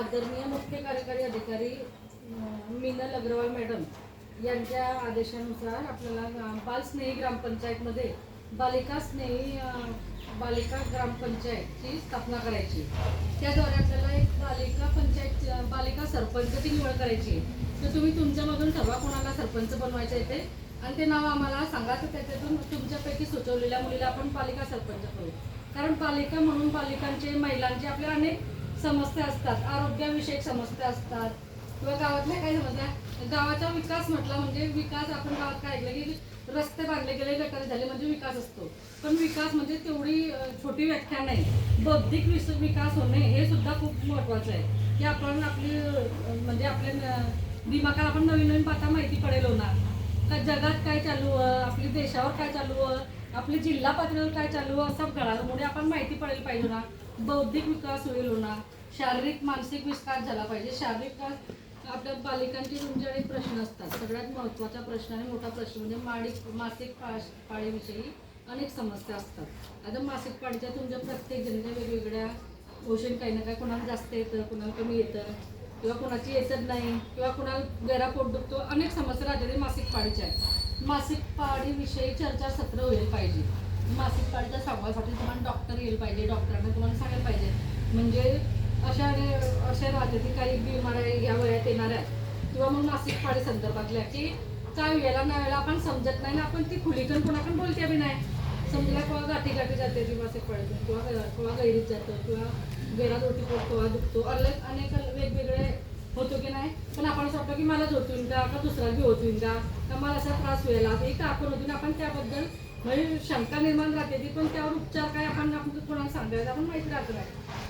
आदरणीय मुख्य कार्यकारी अधिकारी मीनल अग्रवाल मॅडम यांच्या आदेशानुसार आपल्याला बालस्नेही बाल स्नेही ग्रामपंचायतमध्ये बालिका स्नेही बालिका ग्रामपंचायतची स्थापना करायची. त्याद्वारे आपल्याला एक बालिका पंचायत बालिका सरपंचची निवड करायची. आहे. तर तुम्ही तुमच्यामधून ठरवा कोणाला सरपंच बनवायचं आहे ते. आणि ते नाव आम्हाला सांगा तर त्याच्यातून तुमच्यापैकी सुचवलेल्या मुलीला आपण पालिका सरपंच करू. कारण पालिका म्हणून पालिकांचे महिलांचे आपल्या अनेक समस्या असतात आरोग्याविषयक समस्या असतात. किंवा गावातल्या काही समस्या गावाचा विकास म्हटला म्हणजे विकास आपण गावात काय ऐकलं की रस्ते बांधले गेले गटारे झाले म्हणजे विकास असतो. पण विकास म्हणजे तेवढी छोटी व्याख्या नाही. बौद्धिक विस- विकास होणे हे सुद्धा खूप महत्त्वाचं आहे. की आपण आपली म्हणजे आपल्या न- दिमागाला आपण नवीन नवीन पाता माहिती पडेल होणार. का जगात काय चालू आहे? आपली देशावर काय चालू आहे? आपली जिल्हा पातळीवर काय चालू आहे? असं घडामोडी आपण माहिती पडेल पाहिजे ना बौद्धिक विकास होईल होणार. शारीरिक मानसिक विकास झाला पाहिजे. शारीरिक विकास आपल्या बालिकांचे तुमच्याकडे प्रश्न असतात. सगळ्यात महत्त्वाचा प्रश्न आणि मोठा प्रश्न म्हणजे माडिक मासिक पाश पाळीविषयी अनेक समस्या असतात. आता मासिक पाळीच्या तुमच्या प्रत्येक जणांच्या वेगवेगळ्या पोषण काही ना काही कोणाला जास्त येतं कोणाला कमी येतं किंवा कोणाची येतच नाही किंवा कोणाला गैरा पोट दुखतो अनेक समस्या राज्यातील मासिक पाळीच्या आहेत. मासिक पाळीविषयी चर्चासत्र होईल पाहिजे. मासिक पाळीच्या संवादासाठी तुम्हाला डॉक्टर येईल पाहिजे. डॉक्टरांना तुम्हाला सांगायला पाहिजे. म्हणजे अशा अशा राज्यातील काही बिमाऱ्या ह्या वयात येणाऱ्या आहेत. किंवा मग नाशिक पाडी संदर्भातल्या की काय वेळेला ना वेळेला आपण समजत नाही ना आपण ती खुलीकन कोणाकडून बोलते बी नाही. समजला किंवा गाठी गाठी जाते ती मासिक पडते किंवा कोणा गैरीत जातं किंवा गैरात होती कोणा दुखतो. अनेक अनेक वेगवेगळे होतो की नाही. पण आपण असं वाटतं की मलाच होतून का का दुसरा बी होतून का का मला असा त्रास व्हायला हे का आपण होतून आपण त्याबद्दल म्हणजे शंका निर्माण राहते ती पण त्यावर उपचार काय आपण आपण कोणाला सांगायला आपण माहिती राहत नाही.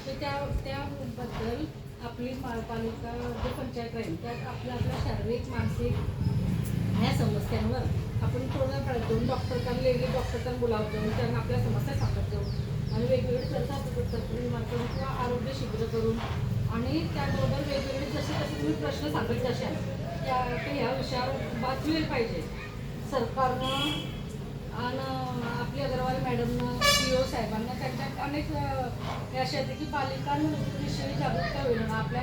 तर त्या त्याबद्दल आपली पालिका जे पंचायत राहील त्यात आपल्या आपल्या शारीरिक मानसिक ह्या समस्यांवर आपण थोडं काळात जाऊन डॉक्टरकडे लेडी डॉक्टरकडे बोलावत जाऊन त्यांना आपल्या समस्या सांगत जाऊन आणि वेगवेगळे चर्चा करून किंवा आरोग्य शिबिर करून. आणि त्याबरोबर वेगवेगळे जसे जसे तुम्ही प्रश्न सांगत जशाल त्या ह्या विषयावर वाचले पाहिजे. सरकारनं आणि आपली अग्रवाल मॅडमनं सी ओ साहेबांना त्यांच्या अनेक अ, हे असे आहेत की बालिकांविषयी जागरूकता होईल आपल्या